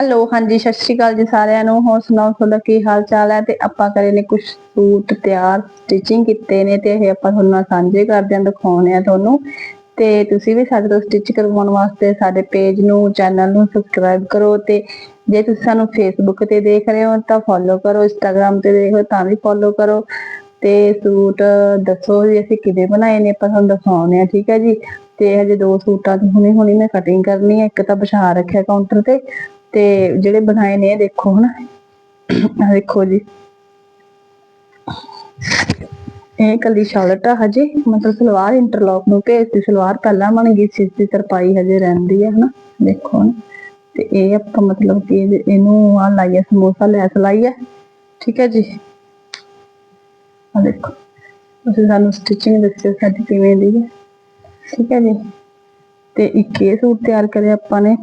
Hello ਹਾਂਜੀ, ਸਤਿ ਸ਼੍ਰੀ ਅਕਾਲ ਜੀ ਸਾਰਿਆਂ ਨੂੰ। ਹੋਰ ਸੁਣਾਓ, ਤੁਹਾਡਾ ਕੀ ਹਾਲ ਚਾਲ ਹੈ? ਤੇ ਆਪਾਂ ਕਰੇ ਨੇ ਕੁਝ ਸੂਟ, ਤਿਆਰ ਸਟਿਚਿੰਗ ਕੀਤੇ ਨੇ ਤੇ ਇਹ ਆਪਾਂ ਤੁਹਾਨੂੰ ਨਾਲ ਸਾਂਝੇ ਕਰਦੇ ਹਾਂ ਦਿਖਾਉਣੇ ਆ ਤੁਹਾਨੂੰ। ਤੇ ਤੁਸੀਂ ਵੀ ਸਾਡੇ ਤੋਂ ਸਟਿਚ ਕਰਵਾਉਣ ਵਾਸਤੇ ਸਾਡੇ ਪੇਜ ਨੂੰ ਚੈਨਲ ਨੂੰ ਸਬਸਕ੍ਰਾਈਬ ਕਰੋ ਤੇ ਜੇ ਤੁਸੀਂ ਸਾਨੂੰ ਫੇਸਬੁੱਕ ਤੇ ਦੇਖ ਰਹੇ ਹੋ, ਤਾਂ ਫੋਲੋ ਕਰੋ ਇੰਸਟਾਗ੍ਰam ਤੇ ਦੇਖ ਰਹੇ ਹੋ, ਤਾਂ ਵੀ ਫੋਲੋ ਕਰੋ। ਤੇ ਸੂਟ ਦੱਸੋ ਵੀ ਅਸੀਂ ਕਿਵੇਂ ਬਣਾਏ ਨੇ, ਆਪਾਂ ਤੁਹਾਨੂੰ ਦਿਖਾਉਣੇ ਆ ਠੀਕ ਹੈ ਜੀ। ਤੇ ਹਜੇ ਦੋ ਸੂਟਾਂ ਦੀ ਹੁਣੀ ਹੁਣੀ ਮੈਂ ਕਟਿੰਗ ਕਰਨੀ ਹੈ, ਇੱਕ ਤਾਂ ਵਿਛਾ ਰੱਖਿਆ ਕਾਊਂਟਰ ਤੇ ਤੇ ਜਿਹੜੇ ਬਣਾਏ ਨੇ, ਇਹ ਦੇਖੋ ਹਨਾ। ਆਹ ਦੇਖੋ ਜੀ। ਇਹ ਕੱਲੀ ਸ਼ਰਟ ਆ ਹਜੇ, ਮਤਲਬ ਸਲਵਾਰ ਇੰਟਰਲੌਕ ਨੂੰ ਭੇਜਤੀ ਸਲਵਾਰ ਪਹਿਲਾਂ ਬਣ ਗਈ ਸੀ ਦੀ ਤਰਪਾਈ ਹਜੇ ਰਹਿੰਦੀ ਹੈ ਹਨਾ। ਦੇਖੋ ਤੇ ਇਹ ਆਪਾਂ ਮਤਲਬ ਕਿ ਇਹਨੂੰ ਆ ਲਾਈ ਸਮੋਸਾ ਲੈਸ ਲਾਈ ਠੀਕ ਹੈ ਜੀ। ਆ ਦੇਖੋ। ਤੁਸੀਂ ਸਾਨੂੰ ਸਟਿਚਿੰਗ ਦੱਸਿਓ ਸਾਡੀ ਕਿਵੇਂ ਦੀ ਹੈ। ਠੀਕ ਹੈ ਜੀ। ਤੇ ਇੱਕ ਇਹ ਸੂਟ ਤਿਆਰ ਕਰਿਆ ਆਪਾਂ ਨੇ।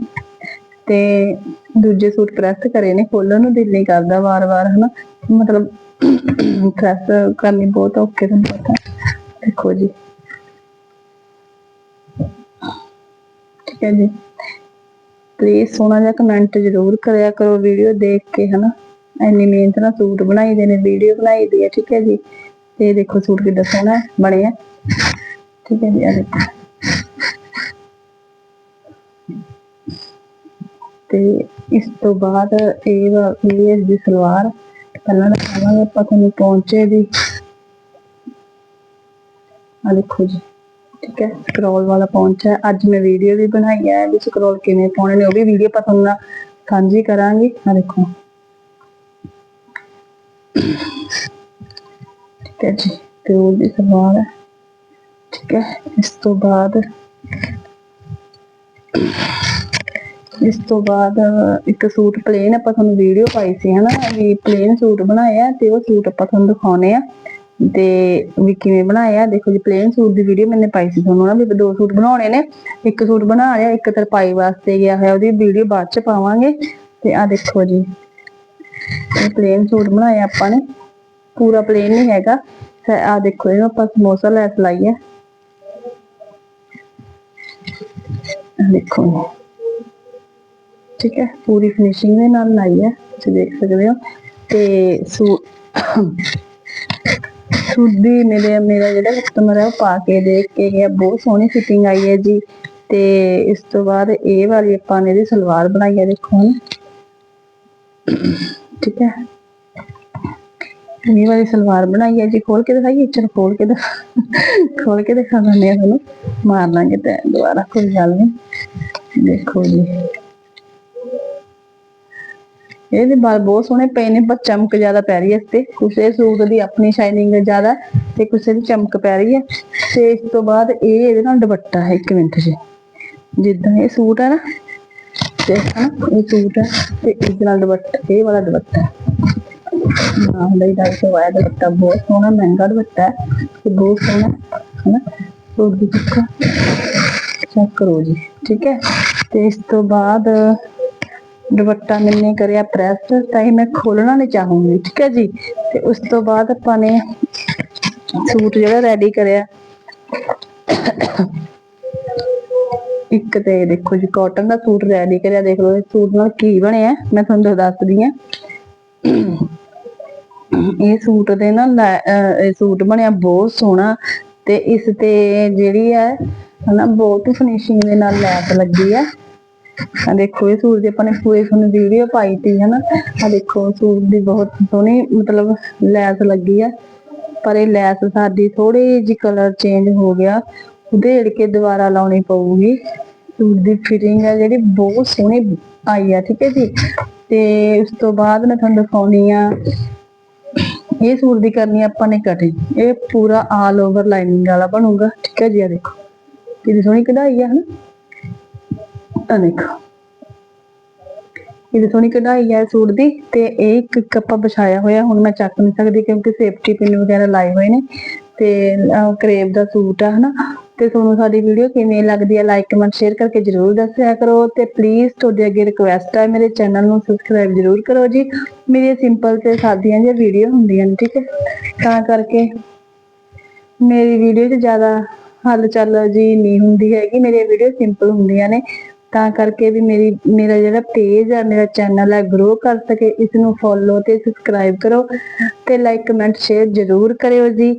ਤੇ ਦੂਜੇ ਸੂਟ ਪ੍ਰੈਸ ਕਰੇ ਨੇ, ਖੋਲਣ ਨੂੰ ਦਿਲ ਨਹੀਂ ਕਰਦਾ ਵਾਰ-ਵਾਰ, ਹਨਾ। ਮਤਲਬ ਪ੍ਰੈਸ ਕਰਨੀ ਬਹੁਤ ਔਖੇ ਤੁਹਾਨੂੰ ਪਤਾ ਦੇਖੋ ਜੀ। ਠੀਕ ਹੈ ਜੀ। ਪਲੀਜ਼ ਸੋਹਣਾ ਜਿਹਾ ਕਮੈਂਟ ਜ਼ਰੂਰ ਕਰਿਆ ਕਰੋ ਵੀਡੀਓ ਦੇਖ ਕੇ, ਹਨਾ। ਇੰਨੀ ਮਿਹਨਤ ਨਾਲ ਸੂਟ ਬਣਾਈ ਦੇ ਨੇ ਵੀਡੀਓ ਬਣਾਈ ਦੀ ਹੈ, ਠੀਕ ਹੈ ਜੀ। ਤੇ ਦੇਖੋ ਸੂਟ ਕਿੱਦਾਂ ਸੋਹਣਾ ਬਣਿਆ। ਠੀਕ ਹੈ ਜੀ ਆ ਦੇਖੋ। ਤੇ ਇਸ ਤੋਂ ਬਾਅਦ ਇਹ ਵਾ- ਦੀ ਸਲਵਾਰ ਪਹਿਲਾਂ ਦਿਖਾਵਾਂਗੇ ਆਪਾਂ ਤੁਹਾਨੂੰ ਪਹੁੰਚੇ ਦੀ ਆ ਦੇਖੋ ਜੀ, ਠੀਕ ਹੈ ਸਕਰੋਲ ਵਾਲਾ ਪਹੁੰਚਾ ਅੱਜ ਮੈਂ ਵੀਡੀਓ ਵੀ ਬਣਾਈ ਹੈ ਵੀ ਸਕਰੋਲ ਕਿਵੇਂ ਪਾਉਣੇ ਨੇ ਉਹ ਵੀ ਵੀਡੀਓ ਆਪਾਂ ਤੁਹਾਨੂੰ ਨਾਲ ਸਾਂਝੀ ਕਰਾਂਗੀ। ਆ ਦੇਖੋ। ਠੀਕ ਹੈ ਜੀ, ਤੇ ਉਹ ਵੀ ਸਲਵਾਰ ਹੈ। ਠੀਕ ਹੈ, ਇਸ ਤੋਂ ਬਾਅਦ ਇਸ ਤੋਂ ਬਾਅਦ ਇੱਕ ਸੂਟ ਪਲੇਨ ਆਪਾਂ ਤੁਹਾਨੂੰ ਵੀਡੀਓ ਪਾਈ ਸੀ, ਹਨਾ? ਵੀ ਪਲੇਨ ਸੂਟ ਬਣਾਇਆ ਤੇ ਉਹ ਸੂਟ ਆਪਾਂ ਤੁਹਾਨੂੰ ਦਿਖਾਉਣੇ ਆ। ਤੇ ਵੀ ਕਿਵੇਂ ਬਣਾਇਆ ਦੇਖੋ ਜੀ ਪਲੇਨ ਸੂਟ ਦੀ ਵੀਡੀਓ ਮੈंने ਪਾਈ ਸੀ ਤੁਹਾਨੂੰ ਨਾ ਵੀ ਦੋ ਸੂਟ ਬਣਾਉਣੇ ਨੇ, ਇੱਕ ਸੂਟ ਬਣਾ ਲਿਆ, ਇੱਕ ਤਰਪਾਈ ਵਾਸਤੇ ਗਿਆ ਹੋਇਆ, ਉਹਦੀ ਵੀਡੀਓ ਬਾਅਦ ਚ ਪਾਵਾਂਗੇ। ਤੇ ਆ ਦੇਖੋ ਜੀ, ਇਹ ਪਲੇਨ ਸੂਟ ਬਣਾਇਆ ਆਪਾਂ ਨੇ, ਪੂਰਾ ਪਲੇਨ ਨਹੀਂ ਹੈਗਾ। ਆ ਦੇਖੋ ਇਹ ਆਪਾਂ ਸਮੋਸਾ ਲੈਸ ਲਾਈ ਹੈ ਆਹ ਦੇਖੋ ਠੀਕ ਹੈ, ਪੂਰੀ ਫਿਨਿਸ਼ਿੰਗ ਦੇ ਨਾਲ ਲਾਈ ਹੈ, ਤੁਸੀਂ ਦੇਖ ਸਕਦੇ ਹੋ। ਤੇ ਸੂਟ ਸੂਟ ਮੇਰੇ, ਮੇਰਾ ਜਿਹੜਾ ਕਸਟਮਰ ਹੈ, ਉਹ ਪਾ ਕੇ ਦੇਖ ਕੇ ਗਿਆ। ਬਹੁਤ ਸੋਹਣੀ ਫਿਟਿੰਗ ਆਈ ਹੈ ਜੀ। ਤੇ ਇਸ ਤੋਂ ਬਾਅਦ ਇਹ ਵਾਲੀ ਆਪਾਂ ਨੇ ਇਹਦੀ ਸਲਵਾਰ ਬਣਾਈ ਹੈ, ਦੇਖੋ ਠੀਕ ਹੈ। ਇਹ ਵਾਲੀ ਸਲਵਾਰ ਬਣਾਈ ਹੈ ਜੀ। ਖੋਲ ਕੇ ਦਿਖਾਈਏ ਚਲ ਖੋਲ ਕੇ ਖੋਲ ਕੇ ਦਿਖਾ ਦਿੰਦੇ ਆ ਤੁਹਾਨੂੰ। ਮਾਰ ਲਾਂਗੇ ਤੇ ਦੁਬਾਰਾ, ਕੋਈ ਗੱਲ ਨਹੀਂ। ਦੇਖੋ ਜੀ। ਇਹਦੇ ਬਾਲ ਬਹੁਤ ਸੋਹਣੇ ਪਏ ਨੇ, ਪਰ ਚਮਕ ਜ਼ਿਆਦਾ ਪੈ ਰਹੀ ਹੈ ਇਸ ਤੇ ਕੁਛ ਸੂਟ ਦੀ ਆਪਣੀ ਸ਼ਾਈਨਿੰਗ ਜ਼ਿਆਦਾ ਤੇ ਕੁਛ ਦੀ ਚਮਕ ਪੈ ਰਹੀ ਹੈ। ਤੇ ਇਸ ਤੋਂ ਬਾਅਦ ਇਹ ਇਹਦੇ ਨਾਲ ਦੁਪੱਟਾ ਹੈ, ਇੱਕ ਮਿੰਟ 'ਚ ਜਿੱਦਾਂ ਇਹ ਸੂਟ ਹੈ ਨਾ, ਤੇ ਹਨਾ, ਇਹ ਸੂਟ ਹੈ ਤੇ ਇਸ ਨਾਲ ਦੁਪੱਟਾ, ਇਹ ਵਾਲਾ ਦੁਪੱਟਾ। ਹੈ ਨਾ ਹੁੰਦਾ ਹੀ ਢਾਈ ਸੌ ਦੁਪੱਟਾ, ਬਹੁਤ ਸੋਹਣਾ, ਮਹਿੰਗਾ ਦੁਪੱਟਾ ਹੈ, ਤੇ ਬਹੁਤ ਸੋਹਣਾ, ਹਨਾ। ਸੂਟ ਦੀ ਚੁੱਕਾ ਚੈੱਕ ਕਰੋ ਜੀ, ਠੀਕ ਹੈ। ਤੇ ਇਸ ਤੋਂ ਬਾਅਦ ਦੁਪੱਟਾ ਮੈਨੇ ਕਰਿਆ ਪ੍ਰੈਸ, ਤਾਂ ਇਹ ਮੈਂ ਖੋਲਣਾ ਨਹੀਂ ਚਾਹੂੰਗੀ, ਠੀਕ ਹੈ ਜੀ? ਤੇ ਉਸ ਤੋਂ ਬਾਅਦ ਆਪਾਂ ਨੇ ਸੂਟ ਜਿਹੜਾ ਰੈਡੀ ਕਰਿਆ। ਇੱਕ ਤੇ ਦੇਖੋ ਜੀ ਕਾਟਨ ਦਾ ਸੂਟ ਰੈਡੀ ਕਰਿਆ, ਦੇਖ ਲਓ ਇਹ ਸੂਟ ਨਾਲ ਕੀ ਬਣਿਆ, ਮੈਂ ਤੁਹਾਨੂੰ ਦੱਸਦੀ ਆ ਇਹ ਸੂਟ ਦੇ ਨਾ ਲੈ- ਇਹ ਸੂਟ ਬਣਿਆ ਬਹੁਤ ਸੋਹਣਾ ਤੇ ਇਸ ਤੇ ਜਿਹੜੀ ਹੈ, ਹਨਾ, ਬਹੁਤ ਫਿਨਿਸ਼ਿੰਗ ਦੇ ਨਾਲ ਲੈਸ ਲੱਗੀ ਹੈ। ਆ ਦੇਖੋ ਇਹ ਸੂਟ ਦੀ ਆਪਾਂ ਨੇ ਪੂਰੀ ਤੁਹਾਨੂੰ ਵੀਡੀਓ ਪਾਈ ਤੀ, ਹਨਾ? ਆ ਦੇਖੋ ਸੂਟ ਦੀ ਬਹੁਤ ਸੋਹਣੀ ਮਤਲਬ ਲੈਸ ਲੱਗੀ ਆ। ਪਰ ਇਹ ਲੈਸ ਸਾਡੀ ਥੋੜੀ ਜਿਹੀ ਕਲਰ ਚੇਂਜ ਹੋ ਗਿਆ। ਉਧੇੜ ਕੇ ਦੁਬਾਰਾ ਲਾਉਣੀ ਪਊਗੀ। ਸੂਟ ਦੀ ਫਿਟਿੰਗ ਹੈ ਜਿਹੜੀ ਬਹੁਤ ਸੋਹਣੀ ਆਈ ਆ, ਠੀਕ ਹੈ ਜੀ? ਤੇ ਉਸ ਤੋਂ ਬਾਅਦ ਮੈਂ ਤੁਹਾਨੂੰ ਦਿਖਾਉਣੀ ਆ, ਇਹ ਸੂਟ ਦੀ ਕਰਨੀ ਆਪਾਂ ਨੇ ਕਟਿੰਗ ਇਹ ਪੂਰਾ ਆਲ ਓਵਰ ਲਾਈਨਿੰਗ ਵਾਲਾ ਬਣੂਗਾ, ਠੀਕ ਹੈ ਜੀ? ਆ ਦੇਖੋ, ਕਿੰਨੀ ਸੋਹਣੀ ਕਢਾਈ ਆ, ਹਨਾ? ਆ ਦੇਖੋ। ਇਹ ਸੋਹਣੀ ਕਢਾਈ ਹੈ ਸੂਟ ਦੀ ਤੇ ਇਹ ਇੱਕ ਇੱਕ ਆਪਾਂ ਵਿਛਾਇਆ ਹੋਇਆ। ਹੁਣ ਮੈਂ ਚੱਕ ਨਹੀਂ ਸਕਦੀ ਕਿਉਂਕਿ ਸੇਫਟੀ ਪਿਨ ਵਗੈਰਾ ਲਾਏ ਹੋਏ ਨੇ। ਤੇ ਕਰੇਬ ਦਾ ਸੂਟ ਆ, ਹਨਾ? ਤੇ ਤੁਹਾਨੂੰ ਸਾਡੀ ਵੀਡੀਓ ਕਿਵੇਂ ਲੱਗਦੀ ਹੈ ਲਾਈਕ ਕਮੈਂਟ ਸ਼ੇਅਰ ਕਰਕੇ ਜਰੂਰ ਦੱਸਿਆ ਕਰੋ। ਤੇ ਪਲੀਜ਼ ਤੁਹਾਡੇ ਅੱਗੇ ਰਿਕੁਐਸਟ ਹੈ, ਮੇਰੇ ਚੈਨਲ ਨੂੰ ਸਬਸਕ੍ਰਾਈਬ ਜਰੂਰ ਕਰੋ ਜੀ। ਮੇਰੀਆਂ ਸਿੰਪਲ ਤੇ ਸਾਦੀਆਂ ਜਿਹੀਆਂ ਵੀਡੀਓ ਹੁੰਦੀਆਂ ਨੇ, ਠੀਕ ਹੈ? ਤਾਂ ਕਰਕੇ ਮੇਰੀ ਵੀਡੀਓ 'ਚ ਜ਼ਿਆਦਾ ਹਲਚਲ ਜੀ ਨਹੀਂ ਹੁੰਦੀ ਹੈਗੀ। ਮੇਰੀਆਂ ਵੀਡੀਓ ਸਿੰਪਲ ਹੁੰਦੀਆਂ ਨੇ। ਤਾਂ ਕਰਕੇ ਵੀ ਮੇਰੀ, ਮੇਰਾ ਜਿਹੜਾ ਪੇਜ ਹੈ ਮੇਰਾ ਚੈਨਲ ਹੈ ਗਰੋ ਕਰ ਸਕੇ ਇਸ ਨੂੰ ਫੋਲੋ ਤੇ ਸਬਸਕ੍ਰਾਈਬ ਕਰੋ ਤੇ ਲਾਈਕ ਕਮੈਂਟ ਸ਼ੇਅਰ ਜ਼ਰੂਰ ਕਰਿਓ ਜੀ।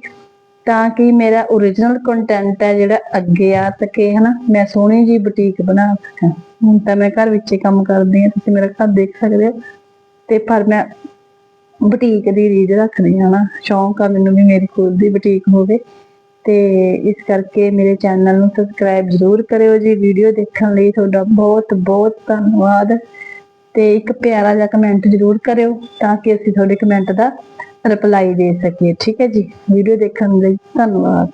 ਤਾਂ ਕਿ ਮੇਰਾ origignal ਕੰਟੈਂਟ ਹੈ ਜਿਹੜਾ ਅੱਗੇ ਆ ਸਕੇ, ਹਨਾ? ਮੈਂ ਸੋਹਣੀ ਜੀ ਬੁਟੀਕ ਬਣਾ ਸਕਾਂ। ਹੁਣ ਤਾਂ ਮੈਂ ਘਰ ਵਿੱਚ ਹੀ ਕੰਮ ਕਰਦੀ ਹਾਂ, ਤੁਸੀਂ ਮੇਰਾ ਘਰ ਦੇਖ ਸਕਦੇ ਹੋ। ਤੇ ਪਰ ਮੈਂ ਬੁਟੀਕ ਦੀ ਰੀਜ ਰੱਖਦੀ ਹਾਂ ਸ਼ੌਂਕ ਆ ਮੈਨੂੰ ਵੀ ਮੇਰੀ ਖੁਦ ਦੀ ਬੁਟੀਕ ਹੋਵੇ। ਤੇ ਇਸ ਕਰਕੇ ਮੇਰੇ ਚੈਨਲ ਨੂੰ ਸਬਸਕ੍ਰਾਈਬ ਜ਼ਰੂਰ ਕਰਿਓ ਜੀ। ਵੀਡੀਓ ਦੇਖਣ ਲਈ ਤੁਹਾਡਾ ਬਹੁਤ ਬਹੁਤ ਧੰਨਵਾਦ। ਤੇ ਇੱਕ ਪਿਆਰਾ ਜਿਹਾ ਕਮੈਂਟ ਜ਼ਰੂਰ ਕਰਿਓ ਤਾਂ ਕਿ ਅਸੀਂ ਤੁਹਾਡੇ ਕਮੈਂਟ ਦਾ ਰਿਪਲਾਈ ਦੇ ਸਕੀਏ। ਠੀਕ ਹੈ ਜੀ। ਵੀਡੀਓ ਦੇਖਣ ਲਈ ਧੰਨਵਾਦ।